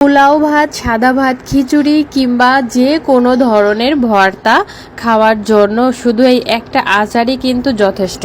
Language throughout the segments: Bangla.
পোলাও ভাত, সাদা ভাত, খিচুড়ি কিংবা যে কোনো ধরনের ভর্তা খাওয়ার জন্য শুধু এই একটা আচারই কিন্তু যথেষ্ট।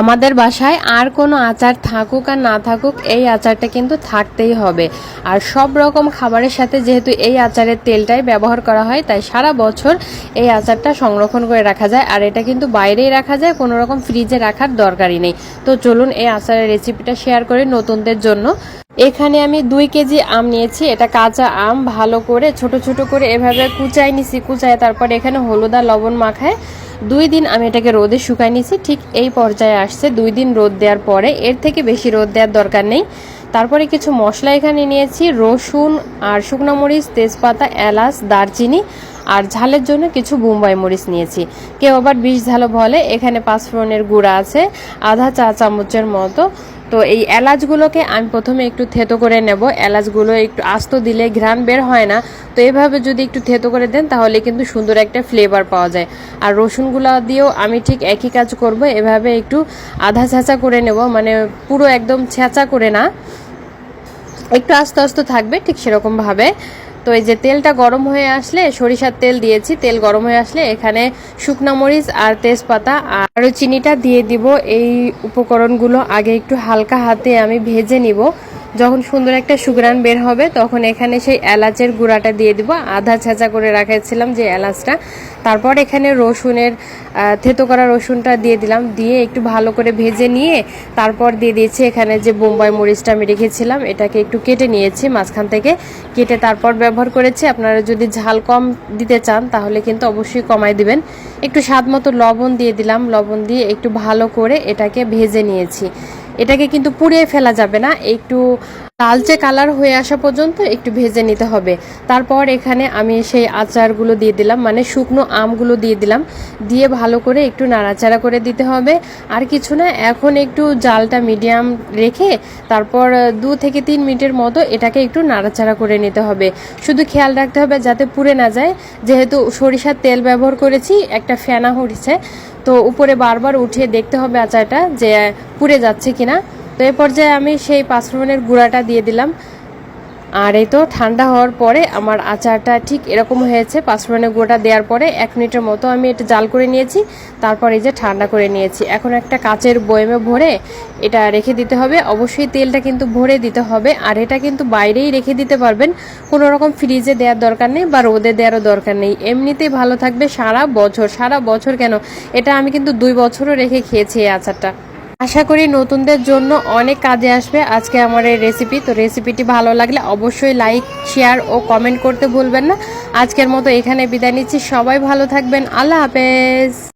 আমাদের বাসায় আর কোনো আচার থাকুক আর না থাকুক, এই আচারটা কিন্তু থাকতেই হবে। আর সব রকম খাবারের সাথে যেহেতু এই আচারের তেলটাই ব্যবহার করা হয়, তাই সারা বছর এই আচারটা সংরক্ষণ করে রাখা যায়। আর এটা কিন্তু বাইরেই রাখা যায়, কোনো রকম ফ্রিজে রাখার দরকারই নেই। তো চলুন এই আচারের রেসিপিটা শেয়ার করি নতুনদের জন্য। এখানে আমি দুই কেজি আম নিয়েছি। এটা কাঁচা আম, ভালো করে, ছোট ছোট করে এভাবে কুচাই নিছি কুচায় তারপর এখানে হলুদ আর লবণ মাখায়। দুই দিন আমি এটাকে রোদে শুকাই নিছি। ঠিক এই পর্যায়ে আসছে। দুই দিন রোদ দেওয়ার পরে, এর থেকে বেশি রোদ দেওয়ার দরকার নেই। তারপরে কিছু মশলা এখানে নিয়েছি। রসুন আর শুকনো মরিচ, তেজপাতা, এলাচ, দারচিনি আর ঝালের জন্য কিছু বোম্বাই মরিচ নিয়েছি। কেউ আবার বিষ ঝালও বলে। এখানে পাঁচফোড়নের গুঁড়া আছে, আধা চা চামচের মতো। তো এই এলাচগুলোকে আমি প্রথমে একটু থেতো করে নেব। এলাচগুলো একটু আস্ত দিলে ঘ্রাণ বের হয় না। তো এভাবে যদি একটু থেতো করে দেন, তাহলে কিন্তু সুন্দর একটা ফ্লেভার পাওয়া যায়। আর রসুনগুলো দিয়েও আমি ঠিক একই কাজ করব। এভাবে একটু আধা ছেঁচা করে নেব। মানে পুরো একদম ছেঁচা করে না। একটু আস্তে আস্তে থাকবে ঠিক সেরকমভাবে। তো এই যে তেলটা গরম হয়ে আসলে সরিষার তেল দিয়েছি, তেল গরম হয়ে আসলে এখানে শুকনা মরিচ আর তেজপাতা আর চিনিটা দিয়ে দিব। এই উপকরণগুলো আগে একটু হালকা হাতে আমি ভেজে নিব। যখন সুন্দর একটা সুগ্রান বের হবে, তখন এখানে সেই এলাচের গুঁড়াটা দিয়ে দিব। আধা ছেঁচা করে রাখাইছিলাম যে এলাচটা। তারপর এখানে রসুনের থেতো করা রসুনটা দিয়ে দিলাম। দিয়ে একটু ভালো করে ভেজে নিয়ে তারপর দিয়ে দিয়েছি এখানে যে বোম্বাই মরিচটা আমি রেখেছিলাম। এটাকে একটু কেটে নিয়েছি মাঝখান থেকে। কেটে তারপর ব্যবহার করেছি। আপনারা যদি ঝাল কম দিতে চান, তাহলে কিন্তু অবশ্যই কমাই দিবেন। একটু স্বাদ মতো লবণ দিয়ে দিলাম। লবণ দিয়ে একটু ভালো করে এটাকে ভেজে নিয়েছি। এটাকে কিন্তু পুড়িয়ে ফেলা যাবে না একটু লালচে কালার হয়ে আসা পর্যন্ত একটু ভেজে নিতে হবে। তারপর এখানে আমি সেই আচারগুলো দিয়ে দিলাম মানে শুকনো আমগুলো দিয়ে দিলাম। দিয়ে ভালো করে একটু নাড়াচাড়া করে দিতে হবে। আর কিছু না, এখন একটু জালটা মিডিয়াম রেখে তারপর দু থেকে তিন মিনিটের মতো এটাকে একটু নাড়াচাড়া করে নিতে হবে। শুধু খেয়াল রাখতে হবে যাতে পুড়ে না যায়। যেহেতু সরিষার তেল ব্যবহার করেছি, একটা ফেনা উঠছে তো উপরে বারবার উঠিয়ে দেখতে হবে আচারটা যে পুড়ে যাচ্ছে কিনা। তো এই পর্যায়ে আমি সেই পাঁচফোড়নের গুঁড়াটা দিয়ে দিলাম। আর এই তো ঠান্ডা হওয়ার পরে আমার আচারটা ঠিক এরকম হয়েছে। পাঁচফোড়নের গুঁড়োটা দেওয়ার পরে এক মিনিটের মতো আমি এটা জাল করে নিয়েছি। তারপর এই যে ঠান্ডা করে নিয়েছি। এখন একটা কাচের বয়েমে ভরে এটা রেখে দিতে হবে। অবশ্যই তেলটা কিন্তু ভরে দিতে হবে। আর এটা কিন্তু বাইরেই রেখে দিতে পারবেন। কোনো রকম ফ্রিজে দেওয়ার দরকার নেই বা রোদে দেওয়ারও দরকার নেই। এমনিতেই ভালো থাকবে সারা বছর। সারা বছর কেন? এটা আমি কিন্তু দুই বছরও রেখে খেয়েছি এই আচারটা। আশা করি নতুনদের জন্য অনেক কাজে আসবে আজকে আমার এই রেসিপি তো রেসিপিটি ভালো লাগলে অবশ্যই লাইক শেয়ার ও কমেন্ট করতে ভুলবেন না। আজকের মতো এখানে বিদায় নিচ্ছি। সবাই ভালো থাকবেন। আল্লাহ হাফেজ।